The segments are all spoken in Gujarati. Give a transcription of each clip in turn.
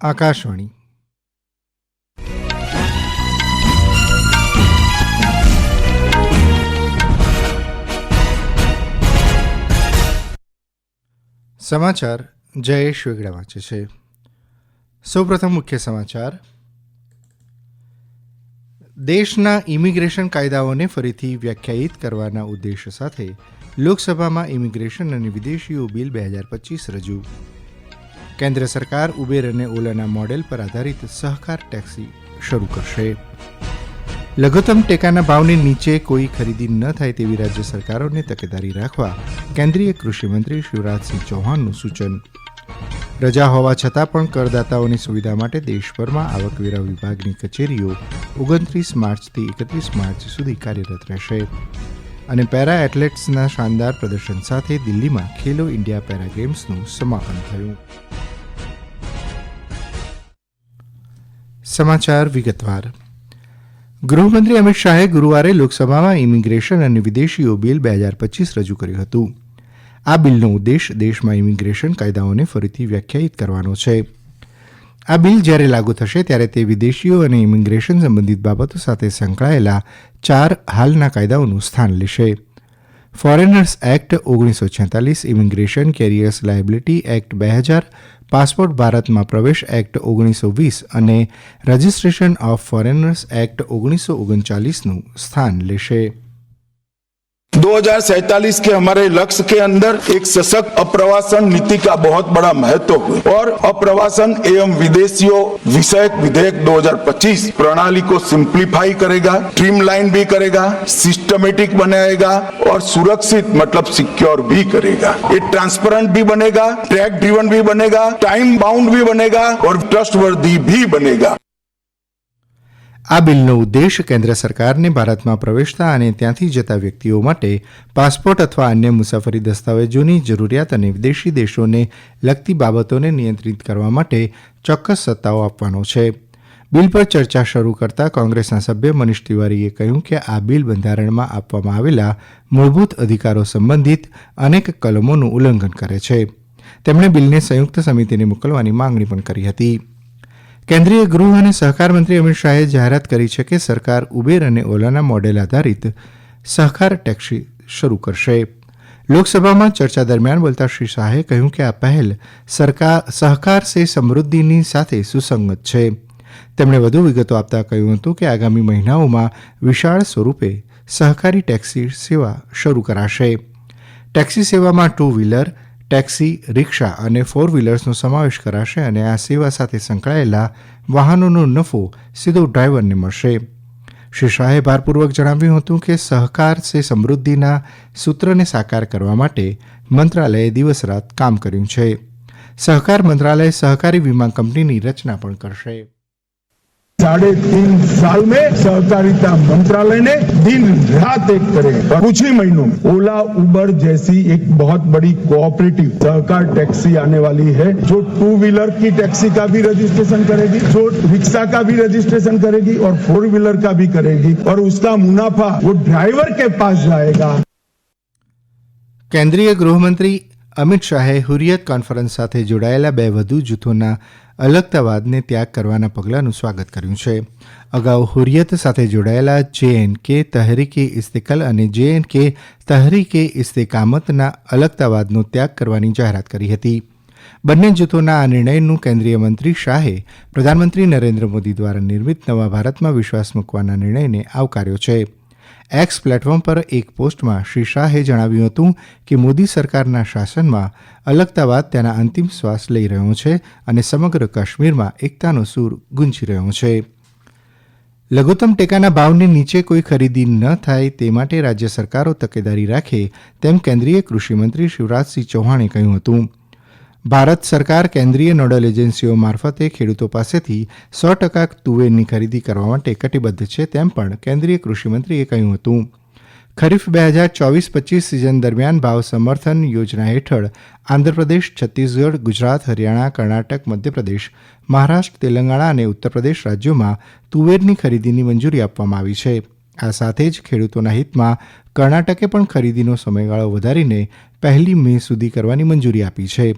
આકાશવાણી. સમાચાર જયેશ વેગડા વાંચે છે. સૌપ્રથમ મુખ્ય સમાચાર. દેશના ઇમિગ્રેશન કાયદાઓને ફરીથી વ્યાખ્યાયિત કરવાના ઉદ્દેશ સાથે લોકસભામાં ઇમિગ્રેશન અને વિદેશીઓ બિલ બે હજાર પચીસ રજૂ. કેન્દ્ર સરકાર ઉબેર અને ઓલાના મોડેલ પર આધારિત સહકાર ટેક્સી શરૂ કરશે. લઘુત્તમ ટેકાના ભાવની નીચે કોઈ ખરીદી ન થાય તેવી રાજ્ય સરકારોને તકેદારી રાખવા કેન્દ્રીય કૃષિમંત્રી શિવરાજસિંહ ચૌહાણનું સૂચન. રજા હોવા છતાં પણ કરદાતાઓની સુવિધા માટે દેશભરમાં આવકવેરા વિભાગની કચેરીઓ ઓગણત્રીસ માર્ચથી એકત્રીસ માર્ચ સુધી કાર્યરત રહેશે. અને પેરા એથ્લેટ્સના શાનદાર પ્રદર્શન સાથે દિલ્હીમાં ખેલો ઇન્ડિયા પેરા ગેમ્સનું સમાપન થયું. સમાચાર વિગતવાર. ગૃહમંત્રી અમિત શાહે ગુરુવારે લોકસભામાં ઇમિગ્રેશન અને વિદેશીઓ બિલ બે હજાર પચીસ રજૂ કર્યું હતું. આ બિલનો ઉદ્દેશ દેશમાં ઇમિગ્રેશન કાયદાઓને ફરીથી વ્યાખ્યાયિત કરવાનો છે. આ બિલ જ્યારે લાગુ થશે ત્યારે તે વિદેશીઓ અને ઇમિગ્રેશન સંબંધિત બાબતો સાથે સંકળાયેલા ચાર હાલના કાયદાઓનું સ્થાન લેશે. ફોરેનર્સ એક્ટ ઓગણીસો છેતાલીસ ઇમિગ્રેશન કેરિયર્સ લાયબિલિટી એક્ટ બે હજાર પાસપોર્ટ ભારતમાં પ્રવેશ એક્ટ ઓગણીસો વીસ અને રજિસ્ટ્રેશન ઓફ ફોરેનર્સ એક્ટ ઓગણીસો ઓગણચાલીસનું સ્થાન લેશે. 2047 के हमारे लक्ष्य के अंदर एक सशक्त अप्रवासन नीति का बहुत बड़ा महत्व है और अप्रवासन एवं विदेशियों विषयक विधेयक 2025 प्रणाली को सिंप्लीफाई करेगा स्ट्रीमलाइन भी करेगा सिस्टमेटिक बनाएगा और सुरक्षित मतलब सिक्योर भी करेगा। ये ट्रांसपेरेंट भी बनेगा ट्रैक ड्रिवन भी बनेगा टाइम बाउंड भी बनेगा और ट्रस्टवर्दी भी बनेगा। આ બિલનો ઉદ્દેશ કેન્દ્ર સરકારને ભારતમાં પ્રવેશતા અને ત્યાંથી જતા વ્યક્તિઓ માટે પાસપોર્ટ અથવા અન્ય મુસાફરી દસ્તાવેજોની જરૂરિયાત અને વિદેશી દેશોને લગતી બાબતોને નિયંત્રિત કરવા માટે ચોક્કસ સત્તાઓ આપવાનો છે. બિલ પર ચર્ચા શરૂ કરતા કોંગ્રેસના સભ્ય મનીષ તિવારીએ કહ્યું કે આ બિલ બંધારણમાં આપવામાં આવેલા મૂળભૂત અધિકારો સંબંધિત અનેક કલમોનું ઉલ્લંઘન કરે છે. તેમણે બિલને સંયુક્ત સમિતિને મોકલવાની માંગણી પણ કરી હતી. કેન્દ્રીય ગૃહ અને સહકાર મંત્રી અમિત શાહે જાહેરાત કરી છે કે સરકાર ઉબેર અને ઓલાના મોડેલ આધારિત સહકાર ટેક્સી શરૂ કરશે. લોકસભામાં ચર્ચા દરમિયાન બોલતા શ્રી શાહે કહ્યું કે આ પહેલ સરકાર સહકાર સે સમૃદ્ધિની સાથે સુસંગત છે. તેમણે વધુ વિગતો આપતા કહ્યું હતું કે આગામી મહિનાઓમાં વિશાળ સ્વરૂપે સહકારી ટેક્સી સેવા શરૂ કરાશે. ટેક્સી સેવામાં ટુ વ્હીલર ટેક્સી, રિક્ષા અને ફોર વ્હીલર્સનો સમાવેશ કરાશે અને આ સેવા સાથે સંકળાયેલા વાહનોનો નફો સીધો ડ્રાઈવરને મળશે. શ્રી શાહે ભારપૂર્વક જણાવ્યું હતું કે સહકાર સે સમૃદ્ધિના સૂત્રને સાકાર કરવા માટે મંત્રાલયે દિવસ રાત કામ કર્યું છે. સહકાર મંત્રાલય સહકારી વીમા કંપનીની રચના પણ કરશે. साढ़े तीन साल में सहकारिता मंत्रालय ने दिन रात एक करे और कुछ ही महीनों में ओला उबर जैसी एक बहुत बड़ी कोऑपरेटिव सहकार टैक्सी आने वाली है जो टू व्हीलर की टैक्सी का भी रजिस्ट्रेशन करेगी जो रिक्शा का भी रजिस्ट्रेशन करेगी और फोर व्हीलर का भी करेगी और उसका मुनाफा वो ड्राइवर के पास जाएगा કેન્દ્રીય ગૃહમંત્રી અમિત શાહે હુરિયત કોન્ફરન્સ સાથે જોડાયેલા બે વધુ જૂથોના અલગતાવાદને ત્યાગ કરવાના પગલાંનું સ્વાગત કર્યું છે. અગાઉ હુરિયત સાથે જોડાયેલા જે એન કે તહરીકે ઇસ્તેકલ અને જે એન કે તહરીકે ઇસ્તેકામતના અલગતાવાદનો ત્યાગ કરવાની જાહેરાત કરી હતી. બંને જૂથોના આ નિર્ણયનું કેન્દ્રીય મંત્રી શાહે પ્રધાનમંત્રી નરેન્દ્ર મોદી દ્વારા નિર્મિત નવા ભારતમાં વિશ્વાસ મૂકવાના નિર્ણયને આવકાર્યો છે. એક્સ પ્લેટફોર્મ પર એક પોસ્ટમાં શ્રી શાહે જણાવ્યું હતું કે મોદી સરકારના શાસનમાં અલગતાવાદ તેના અંતિમ શ્વાસ લઈ રહ્યો છે અને સમગ્ર કાશ્મીરમાં એકતાનો સૂર ગુંજી રહ્યો છે. લઘુત્તમ ટેકાના ભાવની નીચે કોઈ ખરીદી ન થાય તે માટે રાજ્ય સરકારો તકેદારી રાખે તેમ કેન્દ્રીય કૃષિમંત્રી શિવરાજસિંહ ચૌહાણે કહ્યું હતું. ભારત સરકાર કેન્દ્રીય નોડલ એજન્સીઓ મારફતે ખેડૂતો પાસેથી સો ટકા તુવેરની ખરીદી કરવા માટે કટિબદ્ધ છે તેમ પણ કેન્દ્રીય કૃષિમંત્રીએ કહ્યું હતું. ખરીફ બે હજાર ચોવીસ પચીસ સિઝન દરમિયાન ભાવ સમર્થન યોજના હેઠળ આંધ્રપ્રદેશ, છત્તીસગઢ, ગુજરાત, હરિયાણા, કર્ણાટક, મધ્યપ્રદેશ, મહારાષ્ટ્ર, તેલંગાણા અને ઉત્તરપ્રદેશ રાજ્યોમાં તુવેરની ખરીદીની મંજૂરી આપવામાં આવી છે. આ સાથે જ ખેડૂતોના હિતમાં કર્ણાટકે પણ ખરીદીનો સમયગાળો વધારીને પહેલી મે સુધી કરવાની મંજૂરી આપી છે.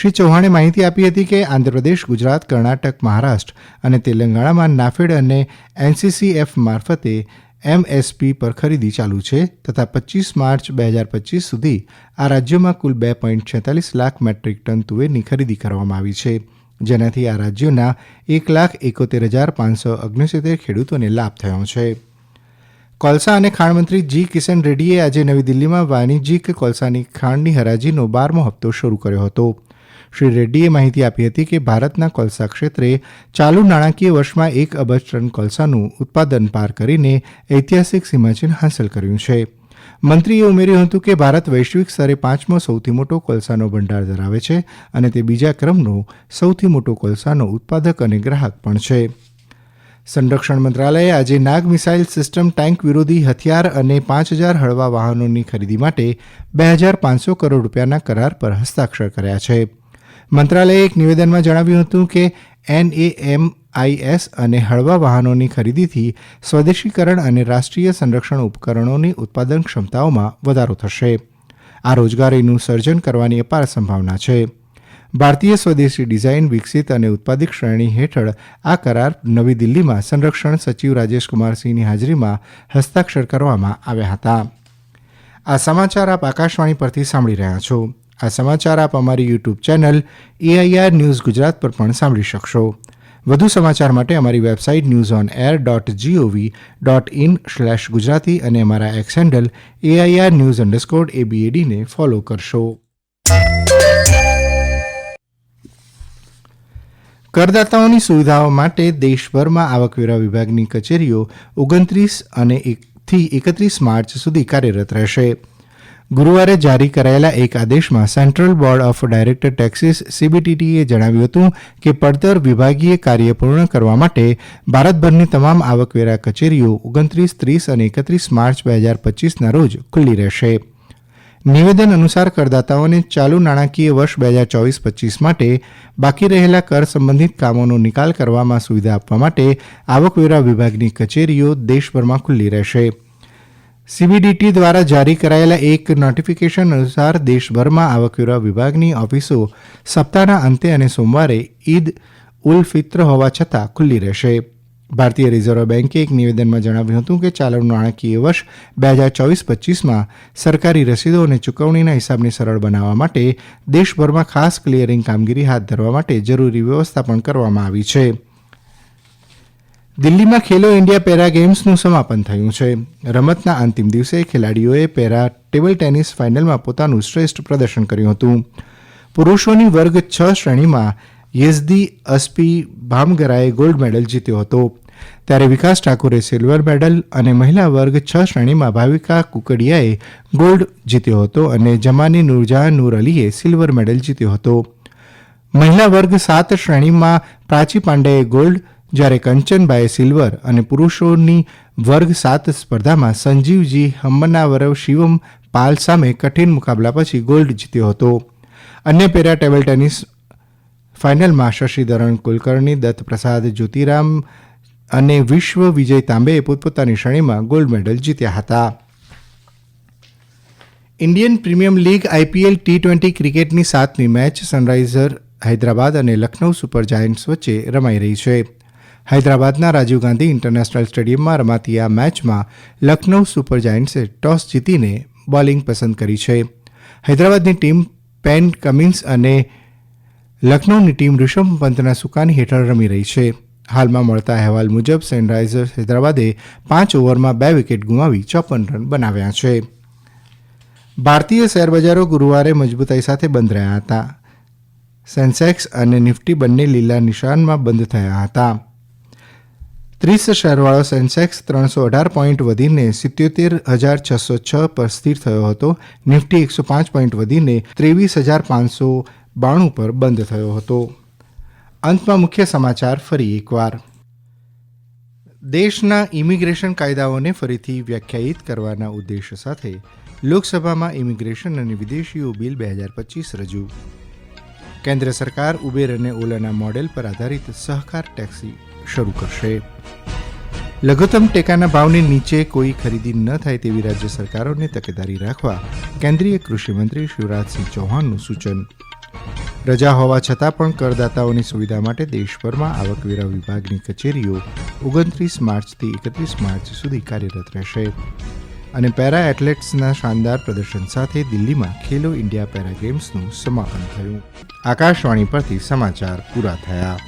શ્રી ચૌહાણે માહિતી આપી હતી કે આંધ્રપ્રદેશ, ગુજરાત, કર્ણાટક, મહારાષ્ટ્ર અને તેલંગાણામાં નાફેડ અને એનસીસીએફ મારફતે એમએસપી પર ખરીદી ચાલુ છે તથા પચીસ માર્ચ બે હજાર પચીસ સુધી આ રાજ્યોમાં કુલ બે પોઈન્ટ છેતાલીસ લાખ મેટ્રિક ટન તુવેરની ખરીદી કરવામાં આવી છે. જેનાથી આ રાજ્યોના એક લાખ એકોતેર હજાર પાંચસો ઓગણસિત્તેર ખેડૂતોને લાભ થયો છે. કોલસા અને ખાણમંત્રી જી કિશન રેડ્ડીએ આજે નવી દિલ્હીમાં વાણિજ્યિક કોલસાની ખાણની હરાજીનો બારમો હપ્તો શરૂ કર્યો હતો. શ્રી રેડ્ડીએ માહિતી આપી હતી કે ભારતના કોલસા ક્ષેત્રે ચાલુ નાણાકીય વર્ષમાં એક અબજ ટન કોલસાનું ઉત્પાદન પાર કરીને ઐતિહાસિક સીમાચિહ્ન હાંસલ કર્યું છે. મંત્રીએ ઉમેર્યું હતું કે ભારત વૈશ્વિક સ્તરે પાંચમો સૌથી મોટો કોલસાનો ભંડાર ધરાવે છે અને તે બીજા ક્રમનો સૌથી મોટો કોલસાનો ઉત્પાદક અને ગ્રાહક પણ છે. સંરક્ષણ મંત્રાલયે આજે નાગ મિસાઇલ સિસ્ટમ ટેન્ક વિરોધી હથિયાર અને પાંચ હજાર હળવા વાહનોની ખરીદી માટે બે હજાર પાંચસો કરોડ રૂપિયાના કરાર પર હસ્તાક્ષર કર્યા છે. મંત્રાલયે એક નિવેદનમાં જણાવ્યું હતું કે એનએએમઆઈએસ અને હળવા વાહનોની ખરીદીથી સ્વદેશીકરણ અને રાષ્ટ્રીય સંરક્ષણ ઉપકરણોની ઉત્પાદન ક્ષમતાઓમાં વધારો થશે. આ રોજગારીનું સર્જન કરવાની અપાર સંભાવના છે. ભારતીય સ્વદેશી ડિઝાઇન, વિકસિત અને ઉત્પાદિત શ્રેણી હેઠળ આ કરાર નવી દિલ્હીમાં સંરક્ષણ સચિવ રાજેશકુમારસિંહની હાજરીમાં હસ્તાક્ષર કરવામાં આવ્યા હતા. આ સમાચાર આપ આકાશવાણી પરથી સાંભળી રહ્યા છો. આ સમાચાર આપ અમારી YouTube channel AIR news Gujarat પર પણ સાંભળી શકશો. વધુ સમાચાર માટે અમારી website news on air dot GOV dot in slash Gujarati અને અમારા X handle AIR news underscore એબીએડીને follow કરશો. કરદાતાઓની સુવિધાઓ માટે દેશભરમાં આવકવેરા વિભાગની કચેરીઓ ઓગણત્રીસ અને એકથી એકત્રીસ માર્ચ સુધી કાર્યરત રહેશે. ગુરુવારે જારી કરાયેલા એક આદેશમાં central board of director taxes સીબીટીટીએ જણાવ્યું હતું કે પડતર વિભાગીય કાર્ય પૂર્ણ કરવા માટે ભારતભરની તમામ આવકવેરા કચેરીઓ ઓગણત્રીસ, ત્રીસ અને એકત્રીસ માર્ચ બે હજાર પચીસના રોજ ખુલ્લી રહેશે. નિવેદન અનુસાર કરદાતાઓને ચાલુ નાણાકીય વર્ષ બે હજાર ચોવીસ પચીસ માટે બાકી રહેલા કર સંબંધિત કામોનો નિકાલ કરવામાં સુવિધા આપવા માટે આવકવેરા વિભાગની કચેરીઓ દેશભરમાં ખુલ્લી રહેશે. સીબીડીટી દ્વારા જારી કરાયેલા એક નોટિફિકેશન અનુસાર દેશભરમાં આવકવેરા વિભાગની ઓફિસો સપ્તાહના અંતે અને સોમવારે ઈદ ઉલ ફિત્ર હોવા છતાં ખુલ્લી રહેશે. ભારતીય રિઝર્વ બેન્કે એક નિવેદનમાં જણાવ્યું હતું કે ચાલુ નાણાકીય વર્ષ બે હજાર ચોવીસ પચીસમાં સરકારી રસીદો અને ચૂકવણીના હિસાબને સરળ બનાવવા માટે દેશભરમાં ખાસ ક્લિયરિંગ કામગીરી હાથ ધરવા માટે જરૂરી વ્યવસ્થા પણ કરવામાં આવી છે. દિલ્હીમાં ખેલો ઇન્ડિયા પેરા ગેમ્સનું સમાપન થયું છે. રમતના અંતિમ દિવસે ખેલાડીઓએ પેરા ટેબલ ટેનિસ ફાઇનલમાં પોતાનું શ્રેષ્ઠ પ્રદર્શન કર્યું હતું. પુરુષોની વર્ગ છ શ્રેણીમાં યેઝદી અસ્પી ભામગરાએ ગોલ્ડ મેડલ જીત્યો હતો. ત્યારે વિકાસ ઠાકુરે સિલ્વર મેડલ અને મહિલા વર્ગ છ શ્રેણીમાં ભાવિકા કુકડિયાએ ગોલ્ડ જીત્યો હતો અને જમાની નૂરજહાં નૂર અલીએ સિલ્વર મેડલ જીત્યો હતો. મહિલા વર્ગ સાત શ્રેણીમાં પ્રાચી પાંડેએ ગોલ્ડ જ્યારે કંચનબાએ સિલ્વર અને પુરુષોની વર્ગ સાત સ્પર્ધામાં સંજીવજી હમ્મનાવરવ શિવમ પાલ સામે કઠિન મુકાબલા પછી ગોલ્ડ જીત્યો હતો. અન્ય પેરા ટેબલ ટેનિસ ફાઇનલમાં શશિધરણ કુલકર્ણી, દત્તપ્રસાદ જ્યોતિરામ અને વિશ્વ વિજય તાંબેએ પોતપોતાની શ્રેણીમાં ગોલ્ડ મેડલ જીત્યા હતા. Indian premium league IPL T twenty ક્રિકેટની સાતમી મેચ સનરાઇઝર હૈદરાબાદ અને લખનૌ સુપર જાયન્ટ્સ વચ્ચે રમાઈ રહી છે. હૈદરાબાદના રાજીવ ગાંધી ઇન્ટરનેશનલ સ્ટેડિયમમાં રમાતી આ મેચમાં લખનૌ સુપર જાયન્ટ્સે ટોસ જીતીને બોલિંગ પસંદ કરી છે. હૈદરાબાદની ટીમ પેન કમિન્સ અને લખનૌની ટીમ ઋષભ પંતના સુકાની હેઠળ રમી રહી છે. હાલમાં મળતા અહેવાલ મુજબ સનરાઇઝર્સ હૈદરાબાદે પાંચ ઓવરમાં બે વિકેટ ગુમાવી ચોપન રન બનાવ્યા છે. ભારતીય શેરબજારો ગુરુવારે મજબૂતાઈ સાથે બંધ રહ્યા હતા. સેન્સેક્સ અને નિફ્ટી બંને લીલા નિશાનમાં બંધ થયા હતા. ત્રીસ શેરવાળો સેન્સેક્સ ત્રણસો અઢાર પોઈન્ટ વધીને સિત્યોતેર હજાર છસો છ પર સ્થિર થયો હતો. નિફ્ટી એકસો પાંચ પોઈન્ટ વધીને ત્રેવીસ હજાર પાંચસો બાણું પર બંધ થયો હતો. અંતમાં મુખ્ય સમાચાર ફરી એકવાર. દેશના ઇમિગ્રેશન કાયદાઓને ફરીથી વ્યાખ્યાયિત કરવાના ઉદ્દેશ સાથે લોકસભામાં ઇમિગ્રેશન અને વિદેશીઓ બિલ બે હજાર પચીસ રજૂ. કેન્દ્ર સરકાર ઉબેર અને ઓલાના મોડેલ પર આધારિત સહકાર ટેક્સી શરૂ કરશે. લઘુત્તમ ટેકાના ભાવની નીચે કોઈ ખરીદી ન થાય તેવી રાજ્ય સરકારોને તકેદારી રાખવા કેન્દ્રીય કૃષિમંત્રી શિવરાજસિંહ ચૌહાણનું સૂચન. રજા હોવા છતાં પણ કરદાતાઓની સુવિધા માટે દેશભરમાં આવકવેરા વિભાગની કચેરીઓ ઓગણત્રીસ માર્ચથી એકત્રીસ માર્ચ સુધી કાર્યરત રહેશે. અને પેરા એથ્લેટ્સના શાનદાર પ્રદર્શન સાથે દિલ્હીમાં ખેલો ઇન્ડિયા પેરા ગેમ્સનું સમાપન થયું. આકાશવાણી પરથી સમાચાર પૂરા થયા.